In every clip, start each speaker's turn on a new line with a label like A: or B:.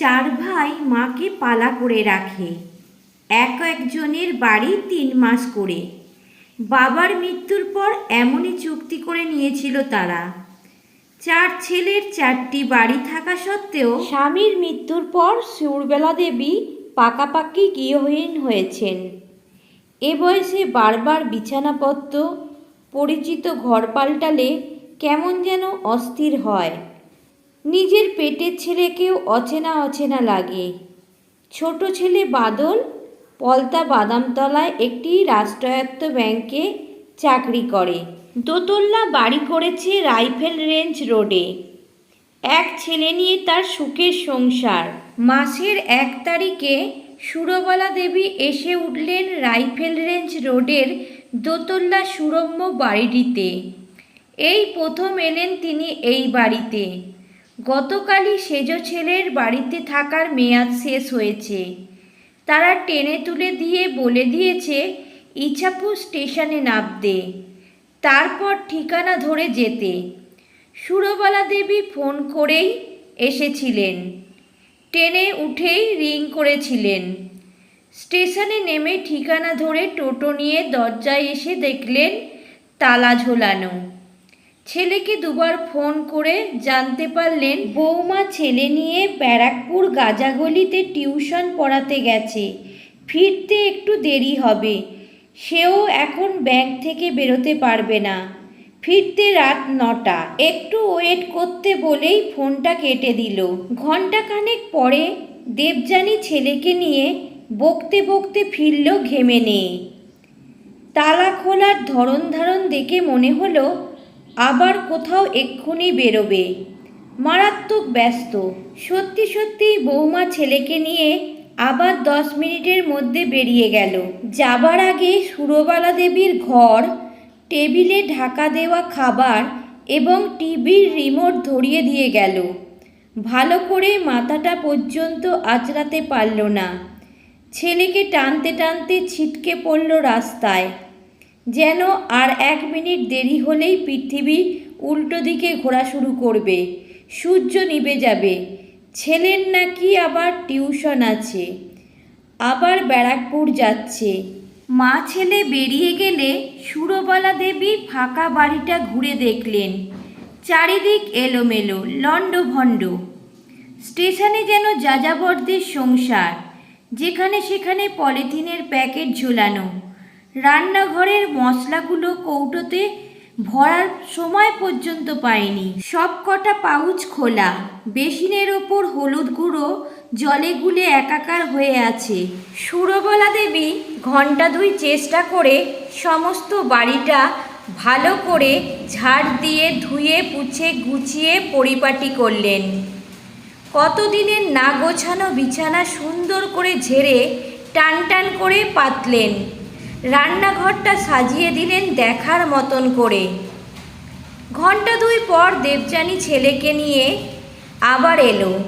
A: চার ভাই মাকে পালা করে রাখে। এক একজনের বাড়ি তিন মাস করে। বাবার মৃত্যুর পর এমনই চুক্তি করে নিয়েছিল তারা। চার ছেলের চারটি বাড়ি থাকা সত্ত্বেও স্বামীর মৃত্যুর পর সুরবেলা দেবী পাকাপাকি গৃহহীন হয়েছেন। এ বয়সে বারবার বিছানাপত্র, পরিচিত ঘর পাল্টালে কেমন যেন অস্থির হয়। নিজের পেটের ছেলেকেও অচেনা অচেনা লাগে। ছোট ছেলে বাদল পলতা বাদামতলায় একটি রাষ্ট্রায়ত্ত ব্যাংকে চাকরি করে। দোতল্লা বাড়ি করেছে রাইফেল রেঞ্জ রোডে। এক ছেলে নিয়ে তার সুখের সংসার। মাসের এক তারিখে সুরবালা দেবী এসে উঠলেন রাইফেল রেঞ্জ রোডের দোতল্লা সুরম্য বাড়িটিতে। এই প্রথম এলেন তিনি এই বাড়িতে। গতকালই সেজ ছেলের বাড়িতে থাকার মেয়াদ শেষ হয়েছে। তারা টেনে তুলে দিয়ে বলে দিয়েছে ইছাপুর স্টেশনে নামতে। তারপর ঠিকানা ধরে যেতে। সুরবালা দেবী ফোন করেই এসেছিলেন। ট্রেনে উঠেই রিং করেছিলেন। স্টেশনে নেমে ঠিকানা ধরে টোটো নিয়ে দরজায় এসে দেখলেন তালা ঝোলানো। ছেলেকে দুবার ফোন করে জানতে পারলেন বৌমা ছেলে নিয়ে ব্যারাকপুর গাজাগলিতে টিউশন পড়াতে গেছে। ফিরতে একটু দেরি হবে। সেও এখন ব্যাংক থেকে বেরোতে পারবে না। ফিরতে রাত নটা। একটু ওয়েট করতে বলেই ফোনটা কেটে দিল। ঘন্টাখানেক পরে দেবযানী ছেলেকে নিয়ে বকতে বকতে ফিরল ঘেমে নিয়ে তালা খোলার ধরন ধারণ দেখে মনে হলো আবার কোথাও এক্ষুনি বেরোবে। মারাত্মক ব্যস্ত। সত্যি সত্যিই বৌমা ছেলেকে নিয়ে আবার দশ মিনিটের মধ্যে বেরিয়ে গেল। যাবার আগে সুরবালা দেবীর ঘর, টেবিলে ঢাকা দেওয়া খাবার এবং টিভির রিমোট ধরিয়ে দিয়ে গেল। ভালো করে মাথাটা পর্যন্ত আঁচড়াতে পারল না। ছেলেকে টানতে টানতে ছিটকে পড়ল রাস্তায়। যেন আর এক মিনিট দেরি হলেই পৃথিবী উল্টো দিকে ঘোরা শুরু করবে, সূর্য নিভে যাবে, ছেলের নাকি আবার টিউশন আছে, আবার ব্যারাকপুর যাচ্ছে। মা ছেলে বেরিয়ে গেলে সুরবালা দেবী ফাঁকা বাড়িটা ঘুরে দেখলেন। চারিদিক এলোমেলো, লণ্ডভণ্ড। স্টেশনে যেন যাযাবরদের সংসার, যেখানে সেখানে পলিথিনের প্যাকেট ঝোলানো। রান্নাঘরের মশলাগুলো কৌটোতে ভরার সময় পর্যন্ত পায়নি। সব কটা পাউচ খোলা। বেসিনের ওপর হলুদ গুঁড়ো জলে গুলে একাকার হয়ে আছে। সুরবলা দেবী ঘণ্টা দুই চেষ্টা করে সমস্ত বাড়িটা ভালো করে ঝাড় দিয়ে ধুয়ে, পুছে, গুছিয়ে পরিপাটি করলেন। কতদিনের না গোছানো বিছানা সুন্দর করে ঝেড়ে টান টান করে পাতলেন। রান্নাঘরটা সাজিয়ে দিলেন দেখার মতন করে। ঘণ্টা দুই পর দেবযানী ছেলেকে নিয়ে আবার এলো।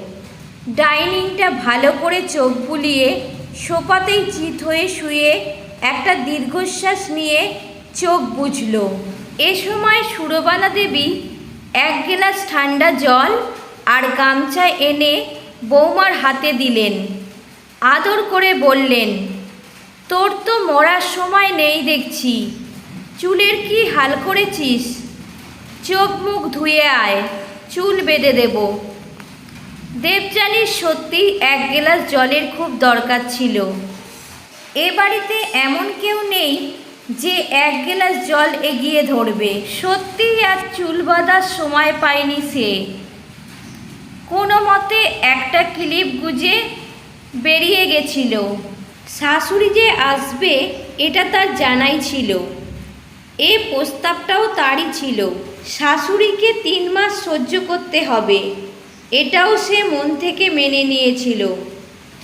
A: ডাইনিংটা ভালো করে চোখ বুলিয়ে সোপাতেই চিত হয়ে শুয়ে একটা দীর্ঘশ্বাস নিয়ে চোখ বুঝল এ সময় সুরবালা দেবী এক গ্লাস ঠান্ডা জল আর গামছা এনে বৌমার হাতে দিলেন। আদর করে বললেন তোর তো মরার সময় নেই দেখছি। চুলের কি হাল করেছিস? চোখ মুখ ধুয়ে আয়, চুল বেঁধে দেব। দেবযানীর সত্যি এক গ্লাস জলের খুব দরকার ছিল। এ বাড়িতে এমন কেউ নেই যে এক গ্লাস জল এগিয়ে ধরবে। সত্যিই আর চুল বাঁধার সময় পায়নি সে। কোনো মতে একটা ক্লিপ গুজে বেরিয়ে গেছিল। শাশুড়ি যে আসবে, এটা তার জানাই ছিল। এ প্রস্তাবটাও তারই ছিল। শাশুড়িকে তিন মাস সহ্য করতে হবে, এটাও সে মন থেকে মেনে নিয়েছিল।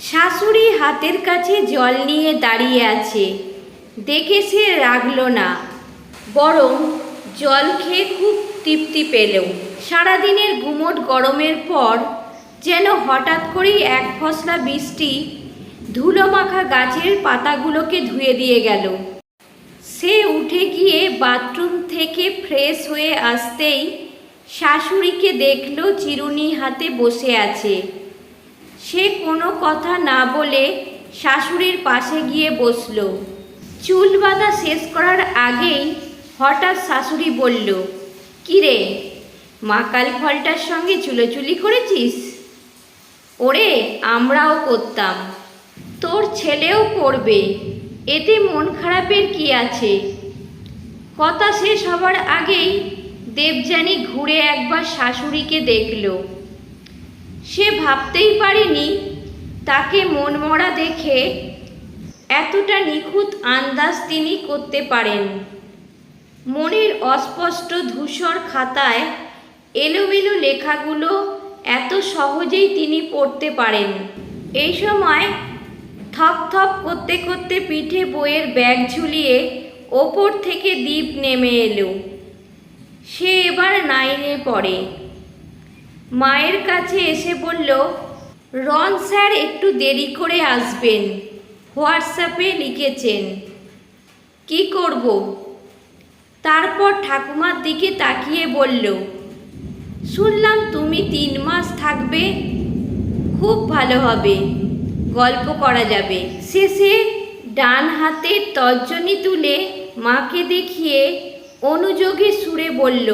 A: শাশুড়ি হাতের কাছে জল নিয়ে দাঁড়িয়ে আছে। দেখে সে রাগল না, বরং জল খেয়ে খুব তৃপ্তি পেল। সারাদিনের গুমোট গরমের পর যেন হঠাৎ করেই এক ফসলা বৃষ্টি ধুলো মাখা গাছের পাতাগুলোকে ধুয়ে দিয়ে গেল। সে উঠে গিয়ে বাথরুম থেকে ফ্রেশ হয়ে আসতেই শাশুড়িকে দেখল চিরুনি হাতে বসে আছে। সে কোনো কথা না বলে শাশুড়ির পাশে গিয়ে বসল। চুল বাঁধা শেষ করার আগেই হঠাৎ শাশুড়ি বলল কিরে মা কালী ফলটার সঙ্গে চুলোচুলি করেছিস? ওরে, আমরাও করতাম। তোর ছেলেও করবে এতে মন খারাপের কি আছে? কথা শেষ হবার আগেই দেবযানী ঘুরে একবার শাশুড়িকে দেখল। সে ভাবতেই পারেনি, তাকে মনমরা দেখে এতটা নিখুঁত আন্দাজ তিনি করতে পারেন। মনের অস্পষ্ট ধূসর খাতায় এলোমেলো লেখাগুলো এত সহজেই তিনি পড়তে পারেন। এই সময় থপ থপ করতে করতে পিঠে বইয়ের ব্যাগ ঝুলিয়ে ওপর থেকে দ্বীপ নেমে এলো। সে এবার নাইনে পড়ে। মায়ের কাছে এসে বলল, রন স্যার, একটু দেরি করে আসবেন। হোয়াটসঅ্যাপে লিখেছেন। কি করব? তারপর ঠাকুমার দিকে তাকিয়ে বলল, শুনলাম তুমি তিন মাস থাকবে। খুব ভালো হবে। গল্প করা যাবে। শেষে ডান হাতের তর্জনী তুলে মাকে দেখিয়ে অনুযোগে সুরে বলল,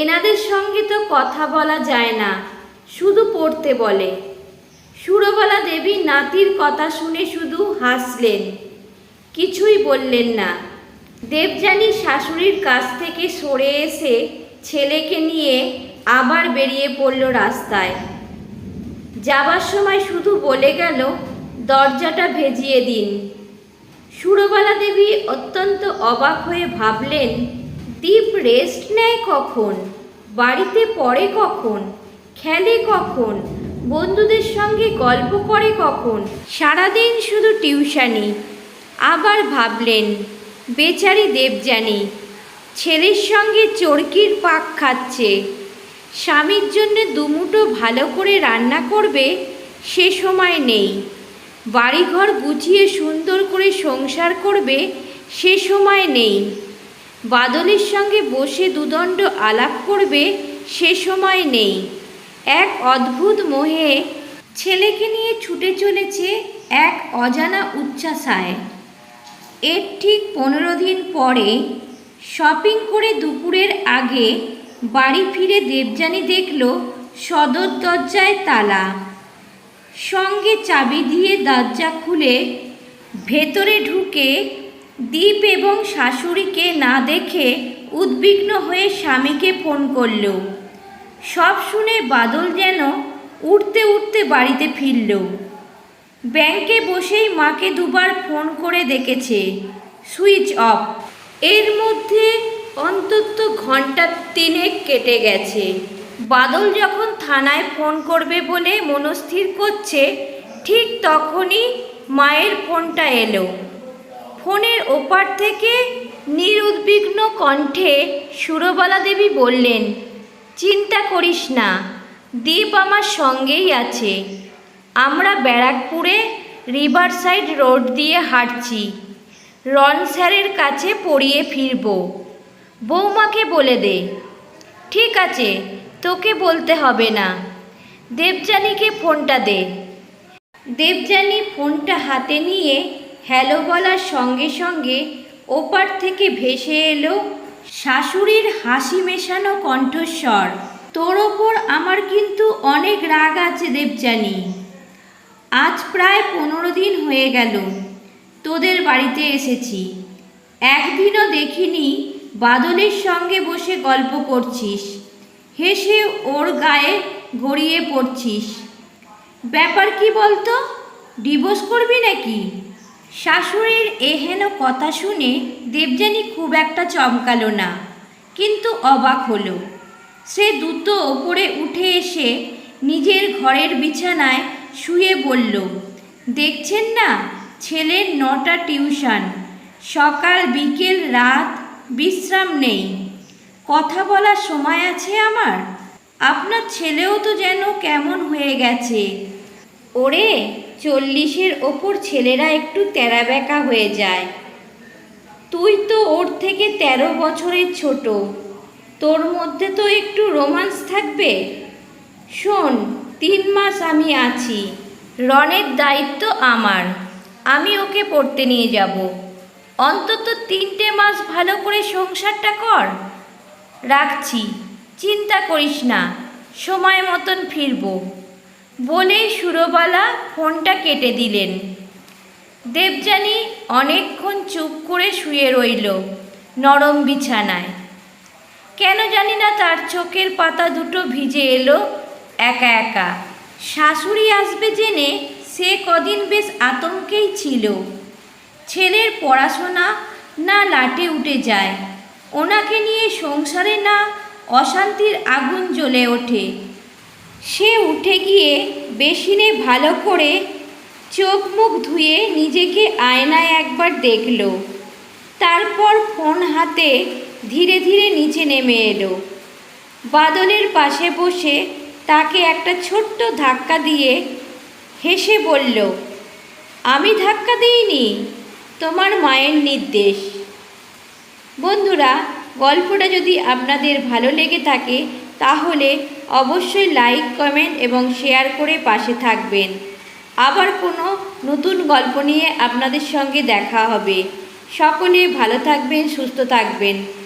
A: এনাদের সঙ্গে তো কথা বলা যায় না, শুধু পড়তে বলে। সুরবালা দেবী নাতির কথা শুনে শুধু হাসলেন। কিছুই বললেন না। দেবযানী শাশুড়ির কাছ থেকে সরে এসে ছেলেকে নিয়ে আবার বেরিয়ে পড়ল রাস্তায়। যাবার সময় শুধু বলে গেল, দরজাটা ভেজিয়ে দিন। সুরবালা দেবী অত্যন্ত অবাক হয়ে ভাবলেন, দীপ রেস্ট নেয় কখন? বাড়িতে পড়ে কখন? খেলে কখন? বন্ধুদের সঙ্গে গল্প করে কখন? সারাদিন শুধু টিউশানি। আবার ভাবলেন, বেচারি দেবযানী, ছেলের সঙ্গে চরকির পাক খাচ্ছে। স্বামীর জন্য দুমুটো ভালো করে রান্না করবে, সে সময় নেই। বাড়িঘর গুছিয়ে সুন্দর করে সংসার করবে, সে সময় নেই। বাদলের সঙ্গে বসে দুদণ্ড আলাপ করবে, সে সময় নেই। এক অদ্ভুত মোহে ছেলেকে নিয়ে ছুটে চলেছে এক অজানা উচ্চাসায় এর ঠিক পনেরো দিন পরে শপিং করে দুপুরের আগে বাড়ি ফিরে দেবযানী দেখল সদর দরজায় তালা। সঙ্গে চাবি দিয়ে দরজা খুলে ভেতরে ঢুকে দীপ এবং শাশুড়িকে না দেখে উদ্বিগ্ন হয়ে স্বামীকে ফোন করল। সব শুনে বাদল যেন উঠতে উঠতে বাড়িতে ফিরল। ব্যাংকে বসেই মাকে দুবার ফোন করে দেখেছে, সুইচ অফ। এর মধ্যে অন্তত ঘণ্টা তিনেক কেটে গেছে। বাদল যখন থানায় ফোন করবে বলে মনস্থির করছে, ঠিক তখনই মায়ের ফোনটা এলো। ফোনের ওপার থেকে নিরুদ্বিগ্ন কণ্ঠে সুরবালা দেবী বললেন, চিন্তা করিস না, দীপ আমার সঙ্গেই আছে। আমরা ব্যারাকপুরে রিভার সাইড রোড দিয়ে হাঁটছি। রন স্যারের কাছে পড়িয়ে ফিরব। বৌমাকে বলে দে। ঠিক আছে, তোকে বলতে হবে না। দেবযানীকে ফোনটা দে। দেবযানী ফোনটা হাতে নিয়ে হ্যালো বলার সঙ্গে সঙ্গে ওপার থেকে ভেসে এলো শাশুড়ির হাসি মেশানো কণ্ঠস্বর। তোর ওপর আমার কিন্তু অনেক রাগ আছে দেবযানী। আজ প্রায় পনেরো দিন হয়ে গেল, তোদের বাড়িতে এসেছি। একদিনও দেখিনি বাদলের সঙ্গে বসে গল্প করছিস। হেসে ওর গায়ে গড়িয়ে পড়ছিস। ব্যাপার কি বলতো? ডিভোর্স করবি নাকি? শাশুড়ির এহেন কথা শুনে দেবযানী খুব একটা চমকালো না, কিন্তু অবাক হলো। সে দ্রুত ওপরে উঠে এসে নিজের ঘরের বিছানায় শুয়ে বলল, দেখছেন না ছেলের নটা টিউশন? সকাল, বিকেল, রাত বিশ্রাম নেই। কথা বলার সময় আছে আমার। আপনার ছেলেও তো যেন কেমন হয়ে গেছে। ওরে, চল্লিশের ওপর ছেলেরা একটু তেরা বেঁকা হয়ে যায়। তুই তো ওর থেকে তেরো বছরের ছোট। তোর মধ্যে তো একটু রোমান্স থাকবে। শোন, তিন মাস আমি আছি। রনের দায়িত্ব আমার। আমি ওকে পড়তে নিয়ে যাব। অন্তত তিনটে মাস ভালো করে সংসারটা কর। রাখছি, চিন্তা করিস না, সময় মতন ফিরব। বলেই সুরবালা ফোনটা কেটে দিলেন। দেবযানী অনেকক্ষণ চুপ করে শুয়ে রইল নরম বিছানায়। কেন জানি না তার চোখের পাতা দুটো ভিজে এলো একা একা। শাশুড়ি আসবে জেনে সে কদিন বেশ আতঙ্কেই ছিল। ছেলের পড়াশোনা না লাটে উঠে যায়। ওনাকে নিয়ে সংসারে না অশান্তির আগুন জ্বলে ওঠে। সে উঠে গিয়ে বেসিনে ভালো করে চোখ মুখ ধুয়ে নিজেকে আয়নায় একবার দেখল। তারপর ফোন হাতে ধীরে ধীরে নিচে নেমে এলো। বাদলের পাশে বসে তাকে একটা ছোট্ট ধাক্কা দিয়ে হেসে বলল, আমি ধাক্কা দিইনি? তোমার মায়ের নির্দেশ। বন্ধুরা, গল্পটা যদি আপনাদের ভালো লেগে থাকে, তাহলে অবশ্যই লাইক কমেন্ট এবং শেয়ার করে পাশে থাকবেন। আবার কোনো নতুন গল্প নিয়ে আপনাদের সঙ্গে দেখা হবে। সকলে ভালো থাকবেন, সুস্থ থাকবেন।